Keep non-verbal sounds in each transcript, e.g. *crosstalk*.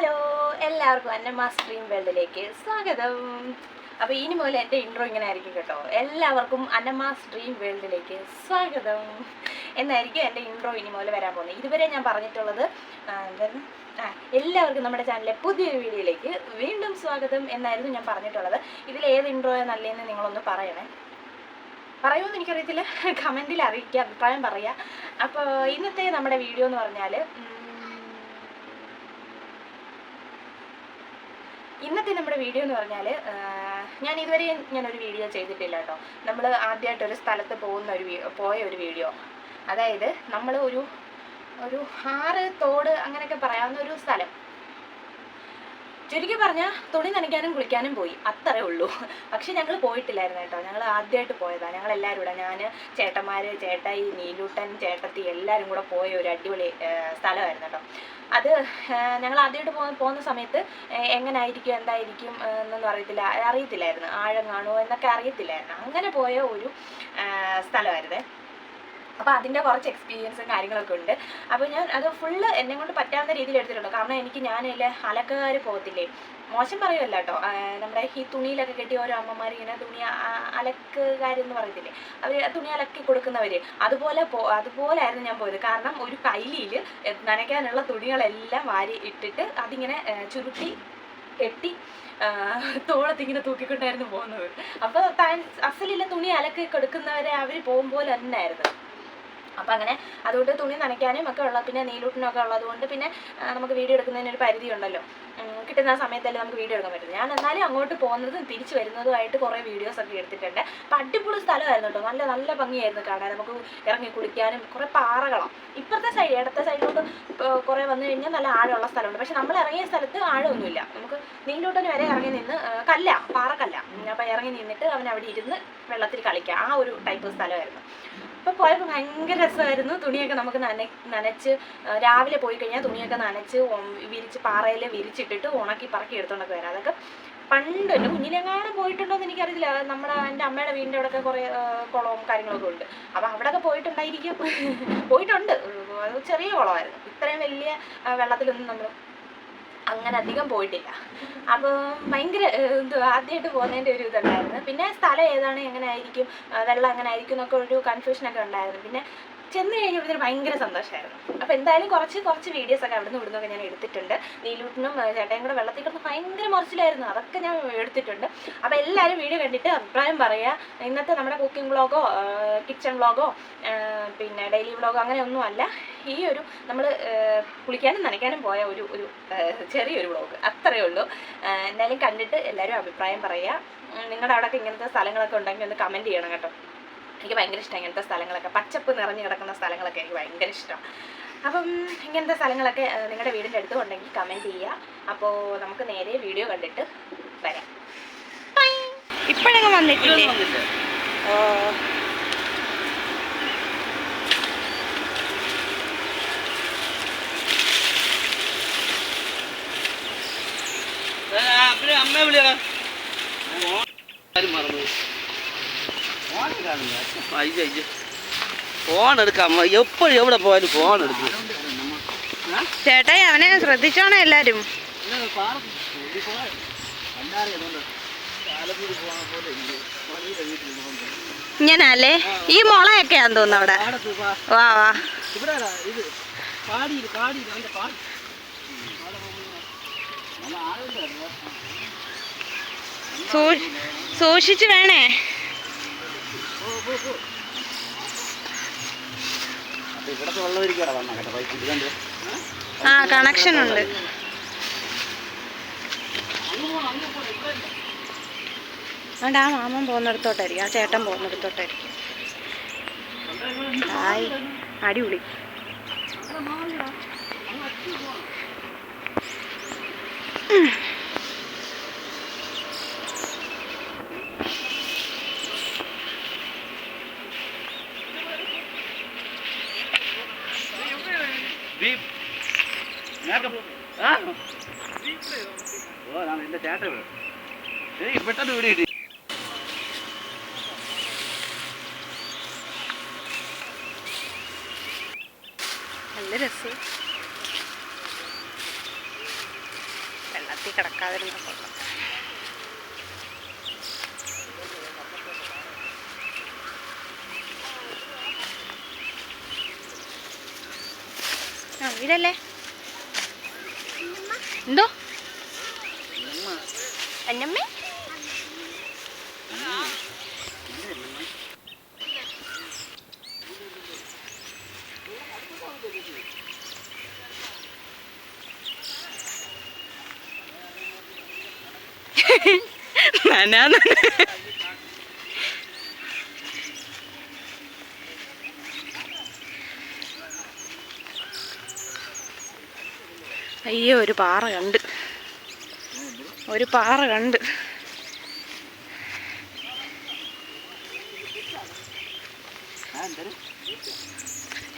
Hello എല്ലാവർക്കും എന്റെ മാസ്റ്ററിയും വേൾഡിലേക്ക് സ്വാഗതം. അപ്പോൾ ഇനി മുതൽ എന്റെ ഇൻട്രോ ഇങ്ങനെ ആയിരിക്കും കേട്ടോ. എല്ലാവർക്കും അന്നമ്മ സ്ട്രീം വേൾഡിലേക്ക് സ്വാഗതം. എന്നായിരിക്കും എന്റെ ഇൻട്രോ ഇനി മുതൽ വരാൻ പോകുന്നത്. ഇതുവരെ ഞാൻ പറഞ്ഞിട്ടുള്ളത് എല്ലാവർക്കും നമ്മുടെ ചാനലിലെ പുതിയൊരു വീഡിയോയിലേക്ക് വീണ്ടും സ്വാഗതം എന്നായിരുന്നു ഞാൻ പറഞ്ഞിട്ടുള്ളത്. ഇതിൽ ഏത് ഇൻട്രോ നല്ലതെന്ന് നിങ്ങളൊന്ന് പറയണേ. പറയുമെന്ന് എനിക്കറിയത്തില്ല. *laughs* കമന്റിൽ അറിയിക്കുക അഭിപ്രായം പറയുക അപ്പോൾ ഇന്നത്തെ നമ്മുടെ വീഡിയോ എന്ന് പറഞ്ഞാൽ ഇന്നത്തെ നമ്മുടെ വീഡിയോ എന്ന് പറഞ്ഞാൽ ഞാൻ ഇതുവരെ ഞാനൊരു വീഡിയോ ചെയ്തിട്ടില്ല കേട്ടോ. നമ്മൾ ആദ്യമായിട്ട് ഒരു സ്ഥലത്ത് പോകുന്ന ഒരു പോയ ഒരു വീഡിയോ. അതായത് നമ്മൾ ഒരു ഒരു ആറ് തോട് അങ്ങനെയൊക്കെ പറയാവുന്ന ഒരു സ്ഥലം. ചുരുക്കി പറഞ്ഞാൽ തുണി നനയ്ക്കാനും കുളിക്കാനും പോയി. അത്രേ ഉള്ളൂ. പക്ഷെ ഞങ്ങൾ പോയിട്ടില്ലായിരുന്നു കേട്ടോ. ഞങ്ങൾ ആദ്യമായിട്ട് പോയതാണ് ഞങ്ങൾ എല്ലാവരും കൂടെ ഞാൻ ചേട്ടന്മാർ ചേട്ടായി നീലൂട്ടൻ ചേട്ടത്തി എല്ലാവരും കൂടെ പോയ ഒരു അടിപൊളി സ്ഥലമായിരുന്നു കേട്ടോ. അത് ഞങ്ങൾ ആദ്യമായിട്ട് പോ പോകുന്ന സമയത്ത് എങ്ങനായിരിക്കും എന്തായിരിക്കും എന്നൊന്നും അറിയത്തില്ല അറിയത്തില്ലായിരുന്നു. ആഴം കാണുമോ എന്നൊക്കെ അറിയത്തില്ലായിരുന്നു. അങ്ങനെ പോയ ഒരു സ്ഥലമായിരുന്നേ. അപ്പോൾ അതിന്റെ കുറച്ച് എക്സ്പീരിയൻസും കാര്യങ്ങളൊക്കെ ഉണ്ട്. അപ്പോൾ ഞാൻ അത് ഫുള്ള് എന്നെ കൊണ്ട് പറ്റാവുന്ന രീതിയിൽ എടുത്തിട്ടുണ്ട്. കാരണം എനിക്ക് ഞാനില്ല അലക്കുകാർ പോകത്തില്ലേ? മോശം പറയുമല്ല കേട്ടോ. നമ്മുടെ ഈ തുണിയിലൊക്കെ കെട്ടി ഓരോ അമ്മമാർ ഇങ്ങനെ തുണി അലക്കുകാരെന്ന് പറയത്തില്ലേ? അവർ തുണി അലക്കി കൊടുക്കുന്നവർ അതുപോലെ പോ അതുപോലായിരുന്നു ഞാൻ പോയത്. കാരണം ഒരു കൈലിയിൽ നനയ്ക്കാനുള്ള തുണികളെല്ലാം വാരി ഇട്ടിട്ട് അതിങ്ങനെ ചുരുട്ടി കെട്ടി തോളത്തിങ്ങനെ തൂക്കിക്കൊണ്ടായിരുന്നു പോകുന്നത്. അപ്പോൾ താൻ അസലില്ല തുണി അലക്കി കൊടുക്കുന്നവരെ അവർ പോകുമ്പോൾ തന്നെ ആയിരുന്നു അപ്പം അങ്ങനെ അതുകൊണ്ട് തുണി നനയ്ക്കാനും ഒക്കെ ഉള്ള പിന്നെ നീലൂട്ടിനൊക്കെ ഉള്ളത് കൊണ്ട് പിന്നെ നമുക്ക് വീഡിയോ എടുക്കുന്നതിന് ഒരു പരിധി ഉണ്ടല്ലോ. കിട്ടുന്ന സമയത്തല്ലേ നമുക്ക് വീഡിയോ എടുക്കാൻ പറ്റും ഞാൻ എന്നാലും അങ്ങോട്ട് പോകുന്നതും തിരിച്ചു വരുന്നതുമായിട്ട് കുറേ വീഡിയോസ് ഒക്കെ എടുത്തിട്ടുണ്ട്. അപ്പം അടിപൊളി സ്ഥലമായിരുന്നു കേട്ടോ. നല്ല നല്ല ഭംഗിയായിരുന്നു കാണാൻ. നമുക്ക് ഇറങ്ങി കുളിക്കാനും കുറേ പാറകളാണ്. ഇപ്പുറത്തെ സൈഡ് ഇടത്തെ സൈഡിലോട്ട് കുറേ വന്നു കഴിഞ്ഞാൽ നല്ല ആഴമുള്ള സ്ഥലമുണ്ട്. പക്ഷെ നമ്മൾ ഇറങ്ങിയ സ്ഥലത്ത് ആഴമൊന്നുമില്ല. നമുക്ക് നീലൂട്ടന് വരെ ഇറങ്ങി നിന്ന് കല്ല പാറക്കല്ല. അപ്പം ഇറങ്ങി നിന്നിട്ട് അവൻ അവിടെ ഇരുന്ന് വെള്ളത്തിൽ കളിക്കുക ആ ഒരു ടൈപ്പ് സ്ഥലമായിരുന്നു. അപ്പോൾ പോയപ്പോൾ ഭയങ്കര രസമായിരുന്നു. തുണിയൊക്കെ നമുക്ക് നന നനച്ച് രാവിലെ പോയി കഴിഞ്ഞാൽ തുണിയൊക്കെ നനച്ച് വിരിച്ച് പാറയിൽ വിരിച്ചിട്ടിട്ട് ഉണക്കി പറക്കി എടുത്തോണ്ടൊക്കെ വരാം. അതൊക്കെ പണ്ട് എന്റെ കുഞ്ഞിലെങ്ങാനും പോയിട്ടുണ്ടോ എന്ന് എനിക്കറിയില്ല. നമ്മുടെ എന്റെ അമ്മയുടെ വീടിന്റെ അവിടെയൊക്കെ കുറേ കുളവും കാര്യങ്ങളൊക്കെ ഉണ്ട്. അപ്പോൾ അവിടെയൊക്കെ പോയിട്ടുണ്ടായിരിക്കും. പോയിട്ടുണ്ട്. ചെറിയ കുളമായിരുന്നു. ഇത്രയും വലിയ വെള്ളത്തിലൊന്നും നമ്മൾ അങ്ങനെ അധികം പോയിട്ടില്ല. അപ്പോൾ ഭയങ്കര എന്തുവാ ആദ്യമായിട്ട് പോകുന്നതിന്റെ ഒരു ഇതുണ്ടായിരുന്നു. പിന്നെ സ്ഥലം ഏതാണ് എങ്ങനെ ആയിരിക്കും വെള്ളം എങ്ങനെ ആയിരിക്കും എന്നൊക്കെ ഒരു കൺഫ്യൂഷനൊക്കെ ഉണ്ടായിരുന്നു. പിന്നെ ചെന്ന് കഴിഞ്ഞപ്പോഴത്തേന് ഭയങ്കര സന്തോഷമായിരുന്നു അപ്പോൾ എന്തായാലും കുറച്ച് കുറച്ച് വീഡിയോസ് ഒക്കെ അവിടുന്ന് ഇവിടുന്നൊക്കെ ഞാൻ എടുത്തിട്ടുണ്ട്. നീലൂട്ടിനും ചേട്ടയും കൂടെ വെള്ളത്തിൽ കിടന്ന് ഭയങ്കര മറിച്ചിലായിരുന്നു. അതൊക്കെ ഞാൻ എടുത്തിട്ടുണ്ട്. അപ്പോൾ എല്ലാവരും വീഡിയോ കണ്ടിട്ട് അഭിപ്രായം പറയുക ഇന്നത്തെ നമ്മുടെ കുക്കിംഗ് വ്ളോഗോ കിച്ചൺ വ്ളോഗോ പിന്നെ ഡെയിലി വ്ളോഗോ അങ്ങനെ ഒന്നും അല്ല. ഈ ഒരു നമ്മൾ കുളിക്കാനും നനയ്ക്കാനും പോയ ഒരു ഒരു ചെറിയൊരു വ്ളോഗ് അത്രയേ ഉള്ളൂ. എന്തായാലും കണ്ടിട്ട് എല്ലാവരും അഭിപ്രായം പറയുക നിങ്ങളുടെ അവിടെയൊക്കെ ഇങ്ങനത്തെ സ്ഥലങ്ങളൊക്കെ ഉണ്ടെങ്കിൽ ഒന്ന് കമന്റ് ചെയ്യണം കേട്ടോ. എനിക്ക് ഭയങ്കര ഇഷ്ടമാണ് ഇങ്ങനത്തെ സ്ഥലങ്ങളൊക്കെ. പച്ചപ്പ് നിറഞ്ഞു കിടക്കുന്ന സ്ഥലങ്ങളൊക്കെ എനിക്ക് ഭയങ്കര ഇഷ്ടം. അപ്പം ഇങ്ങനത്തെ സ്ഥലങ്ങളൊക്കെ നിങ്ങളുടെ വീടിന്റെ അടുത്ത് ഉണ്ടെങ്കിൽ കമന്റ് ചെയ്യുക അപ്പോൾ നമുക്ക് നേരെ വീഡിയോ കണ്ടിട്ട് വരാം. ഇപ്പോഴൊക്കെ വന്നിട്ടില്ലേ? പിന്നെ അമ്മയെ ആരും മറന്നു. അയ്യോ അയ്യോ ഫോൺ എവിടെ ഫോൺ അവനെ ശ്രദ്ധിച്ചോണേ എല്ലാരും. ഇങ്ങനല്ലേ? ഈ മുളയൊക്കെയാന്ന് തോന്നുന്നു അവിടെ. വാ വാ. സൂക്ഷിച്ച് വേണേ. ആ കണക്ഷൻ ഉണ്ട്. അതുകൊണ്ട് ആ മാമൻ പോകുന്നിടത്തോട്ടായിരിക്കും ആ ചേട്ടൻ പോകുന്നിടത്തോട്ടായിരിക്കും. ഹായ് അടിപൊളി. ദീപ് പെട്ടെന്ന് ഇവിടെ ഇടി. നല്ല രസം. വെള്ളത്തിൽ കിടക്കാതിരുന്ന കൊള്ളാം. ആ ഇതല്ലേ? എന്തോ അന്നമ്മേ? നനാന്ന് അയ്യോ ഒരു പാറ കണ്ട്. ഒരു പാറ കണ്ട്.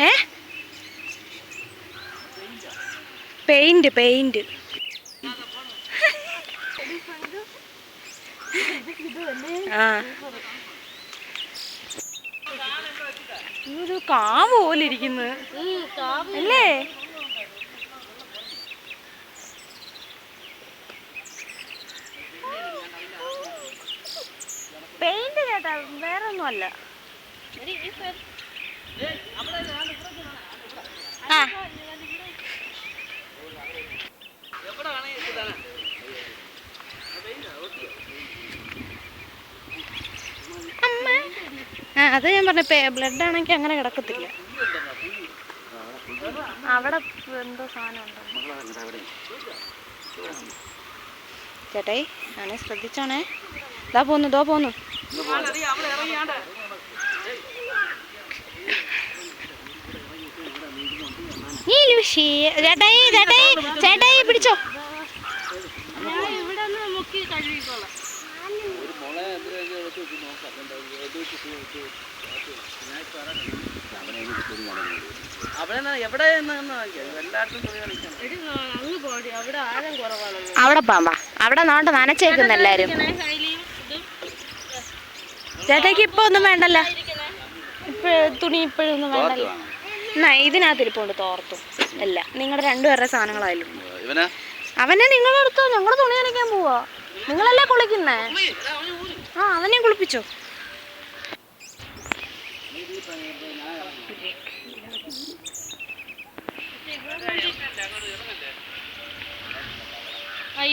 ഏ? Paint paint. ഒരു കാവ് പോലെ ഇരിക്കുന്നു. അല്ലേ? പെയിന്റ് ചേട്ടാ വേറെ ഒന്നും അല്ല. ആ എവിടെ വേണമെങ്കിൽ ഇതാണ് അമ്മ അത് ഞാൻ പറഞ്ഞ ബ്ലഡ് ആണെങ്കിൽ അങ്ങനെ കിടക്കത്തില്ല. അവിടെ എന്തോ സാധനം ചേട്ടായി ഞാനേ ശ്രദ്ധിച്ചോണേ. ഇതാ പോന്നു ഇതോ പോന്നു. ചേട്ടായി ചേട്ടായി ചേട്ടായി പിടിച്ചോ. വെച്ച് നോക്കാം ഞാൻ ഇപ്പൊ അവിടെ എവിടെ അവിടെ പാമ്പാ അവിടെ നോണ്ട് നനച്ചേക്കുന്ന എല്ലാരും. ചേട്ടയ്ക്ക് ഇപ്പൊ ഒന്നും വേണ്ടല്ല? ഇപ്പൊ തുണി ഇപ്പോഴൊന്നും വേണ്ടല്ലോ. എന്നാ ഇതിനകത്ത് ഇരിപ്പുണ്ട് തോർത്തും. അല്ല നിങ്ങളുടെ രണ്ടുപേരുടെ സാധനങ്ങളായാലും. ഇവനാ? അവനെ നിങ്ങളെടുത്തോ? ഞങ്ങൾ തുണി നനയ്ക്കാൻ പോവാ. നിങ്ങളല്ലേ കുളിക്കുന്നേ? ആ അവനെ കുളിപ്പിച്ചോ.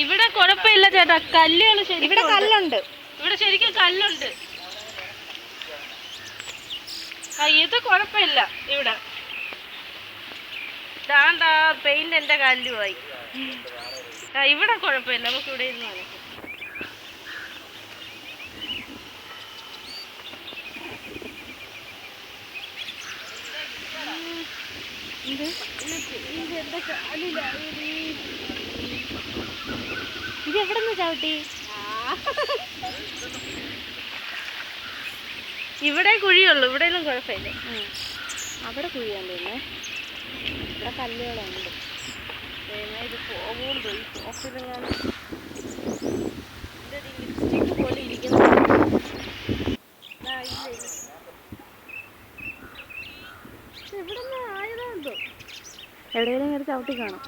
ഇവിടെ കുഴപ്പമില്ല ചേട്ടാ. കല്ലുകൾ ഇവിടെ കല്ലുണ്ട്. ഇവിടെ ശരിക്കും കല്ലുണ്ട്. ആ ഇത് കുഴപ്പമില്ല ഇവിടെ. ദാണ്ടാ പെയിന്റ് എന്റെ കല്ലുമായി ആ ഇവിടെ കുഴപ്പമില്ല. നമുക്ക് ഇവിടെ ഇരുന്ന് ഇത് എവിടെ നിന്ന് ചവിട്ടി? ഇവിടെ കുഴിയുള്ളൂ ഇവിടെ ഒന്നും കുഴപ്പമില്ല. അവിടെ കുഴിയാണ്ട് പിന്നെ ഇവിടെ കല്ലുകളുണ്ട്. ഇത് പോകുന്നുണ്ട് ഈ എവിടെയെങ്കിലും ഒരു ചവിട്ടി കാണും.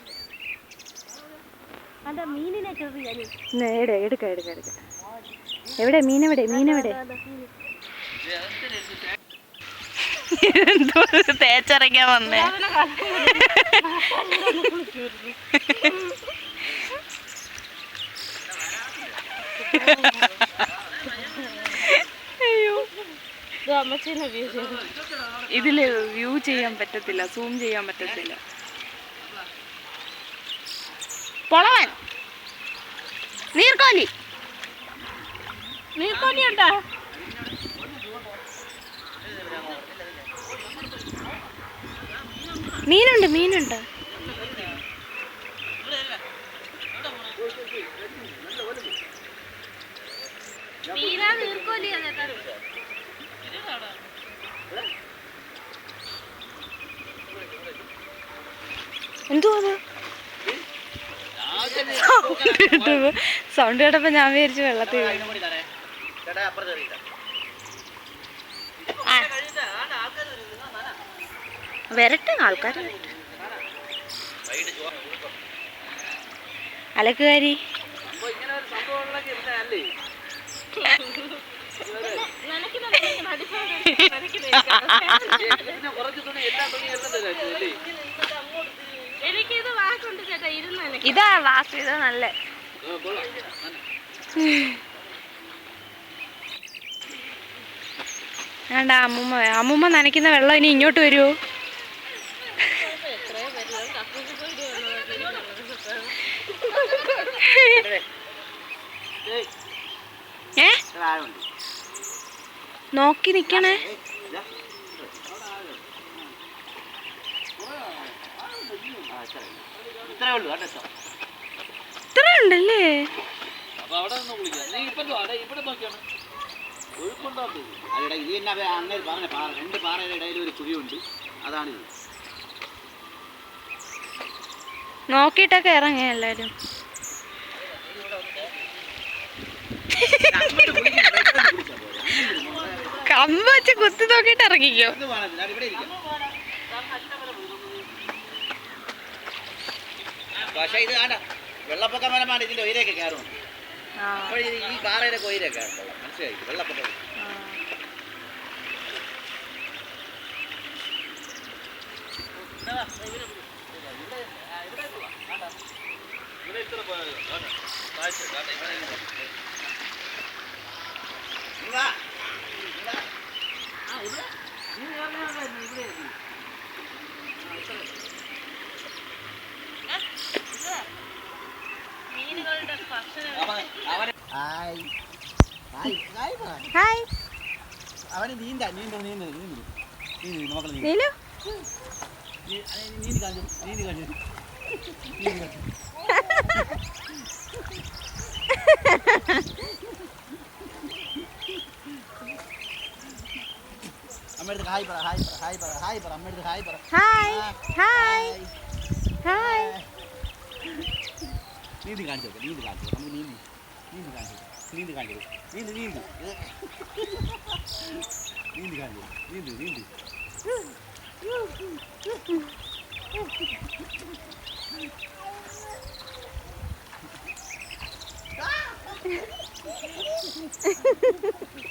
എവിടെ? എടുക്ക എടുക്ക എടുക്ക. എവിടെ? മീനെവിടെ മീനെവിടെ എന്തോ തേച്ചിറങ്ങാൻ വന്നേ. അയ്യോ. ഇതിൽ വ്യൂ ചെയ്യാൻ പറ്റത്തില്ല സൂം ചെയ്യാൻ പറ്റത്തില്ല. പൊളവൻ. നീർക്കോലി. നീർക്കോലി ഉണ്ടോ? മീനുണ്ട് മീനുണ്ട്. മീനാ നീർക്കോലിയാ ചേട്ടാ എന്തോ അത് സൗണ്ട് കേട്ടപ്പോ ഞാൻ വിചാരിച്ചു വെള്ളത്തിൽ വരട്ടെ ആൾക്കാർ അലക്കുകാരി നനയ്ക്കുന്ന ഇതാ വാക്ക് ഇത് നല്ല. വേണ്ട അമ്മൂമ്മ അമ്മൂമ്മ നനയ്ക്കുന്ന വെള്ളം ഇനി ഇങ്ങോട്ട് വരുമോ ഏ? നോക്കി നിക്കണേ ഏയ്, ഇതാ. ആ, ഇത്രേ ഉള്ളൂ. കേട്ടോ ഇത്ര. ഉണ്ടല്ലേ? അപ്പൊ അവിടെ നിന്ന് കുളിക്കാം നീ ഇപ്പൊ ഇവിടെ നോക്കിയാണ്. ഒഴുക്കുണ്ടോ അവിടെ ഇത് തന്നെ അങ്ങനെ പറഞ്ഞ പാറ രണ്ട് പാറയുടെ ഇടയിൽ ഒരു കുഴിയുണ്ട്. അതാണിത് നോക്കിയിട്ടൊക്കെ ഇറങ്ങി എല്ലാരും. കമ്പ് വെച്ച് കുത്തി നോക്കിയിട്ട് ഇറങ്ങിക്കോ എന്ത് വേണം ഞാൻ ഇവിടെ ഇരിക്കാം പക്ഷേ ഇത് വേണ്ട വെള്ളപ്പൊക്ക മരമാണ് ഇതിന്റെ ഉയരൊക്കെ കയറും. അപ്പോൾ ഈ പാറയുടെ ഉയരൊക്കെ കയറത്തുള്ളൂ മനസ്സിലായി? വെള്ളപ്പൊക്കം. ഇവിടെ ഇവിടെ. ഇവിടെ ഇവിടെ ഇവിടെ ഇവിടെ പറ. ഹായ്. അവന് നീന്താ നീന്തു നീന്തു നീന്തു. നീന്തു നോക്കണം നീന്തു. നീലു. നീന്തി കാണിച്ചു നീന്തി കാണിച്ചു. നീന്തി കാണിച്ചു. അമ്മയുടെ ഹായ് പറ ഹായ് പറ ഹായ് പറ ഹായ് പറ അമ്മയുടെ ഹായ് പറ. ഹായ്. ഹായ്. നീന്തി കാണിച്ചു നോക്കാം നീന്തി കാണിച്ചു നോക്കാം. നമുക്ക് നീന്തി നീന്തി കാണിച്ചു നോക്കാം. നീന്തി കാണിച്ചു നോക്കാം. നീന്തി നീന്തി നീന്തി കാണിച്ചു നോക്കാം. നീന്തി നീന്തി അതെ *laughs*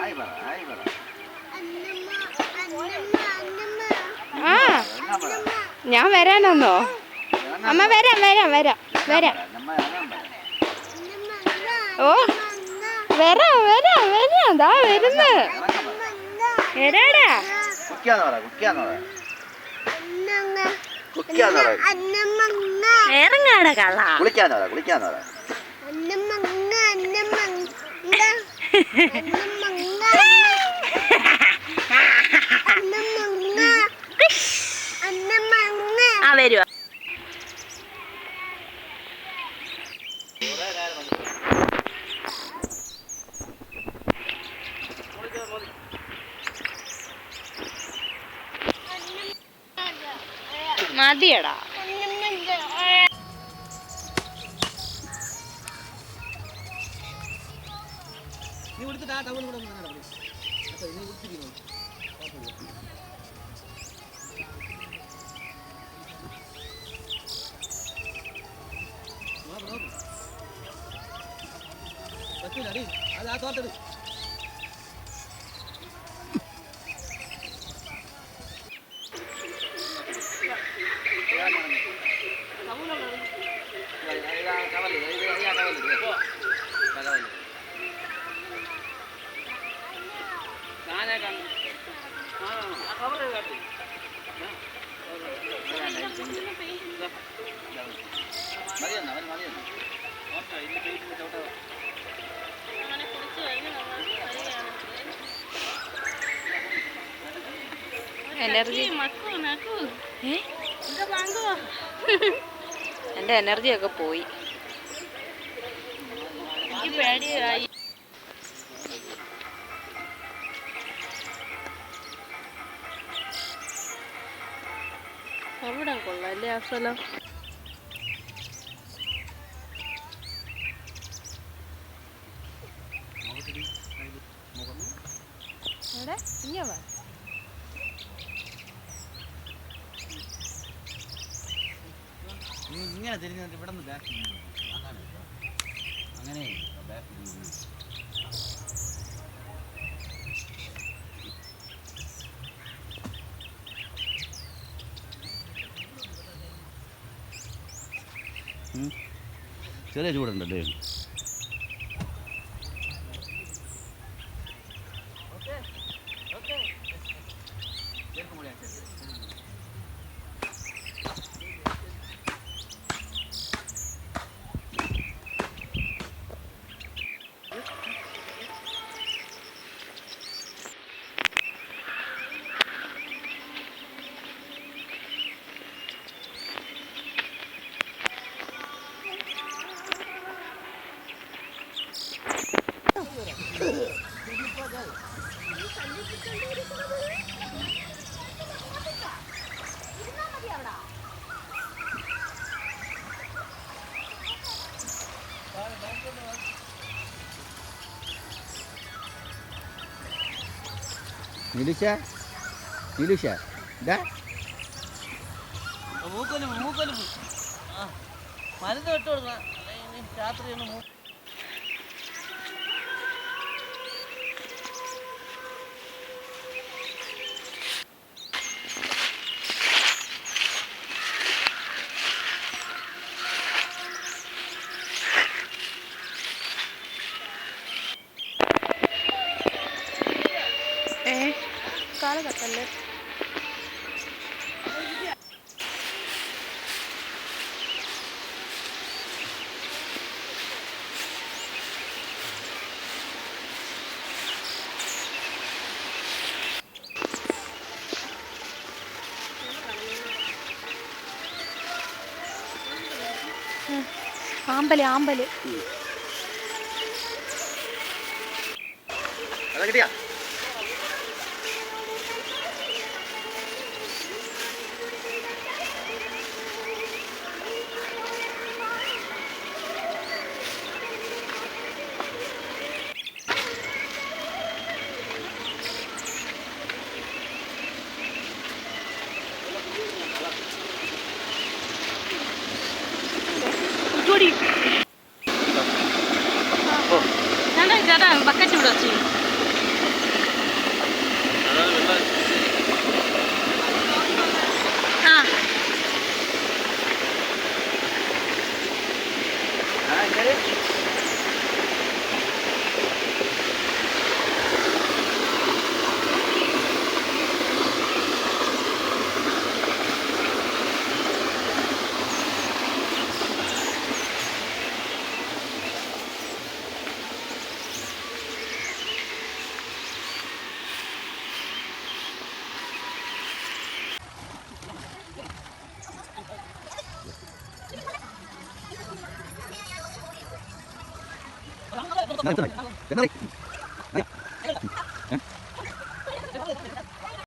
ഹായ് പറ ഹായ് പറ ആ എന്നാ പറ ഞാൻ വരാനൊന്നോ? അമ്മ വരാം വരാം വരാം വരാം. ഓ വരാം വരാം വരാം. ദാ വരുന്ന്. വരാടാ. ഇറങ്ങാടാ കള്ള. കുളിക്കാന്ന് പറ കുളിക്കാന്ന് പറ. *laughs* വരുക മതിയടാ. നീ കൊടുത്തിട്ട് ആ ടവൽ കൂടെ നടക്കാം അപ്പോൾ നീ കൊടുത്തിരിക്കുന്നു അത് ആ ഏ? എന്റെ എനർജി ഒക്കെ പോയി. പേടിയായി. അവിടെ കൊള്ളാം അല്ലേ ആ സ്ഥലം എവിടെ? ഇങ്ങനെ വാ നീ ഇങ്ങനെ തിരിഞ്ഞിട്ട് ഇവിടെ നിന്ന് ബാക്ക് അങ്ങനെ ചെറിയ ചൂടുണ്ടല്ലേ? നിലുഷ? നിലുഷ? ഇതാ മൂക്കൊലിപ്പ് മൂക്കൊലിപ്പ് മരുന്ന് വിട്ടു അല്ലെങ്കിൽ രാത്രി ഒന്ന് മൂ ഏ കാൽ കത്തല്ലേ ആമ്പൽ ആമ്പൽ. കിട്ടിയാ ചേട്ടാ ചേട്ടാ ബക്കറ്റ് ഇവിടെ വെച്ചു ആ ചെന്നൈ 看这里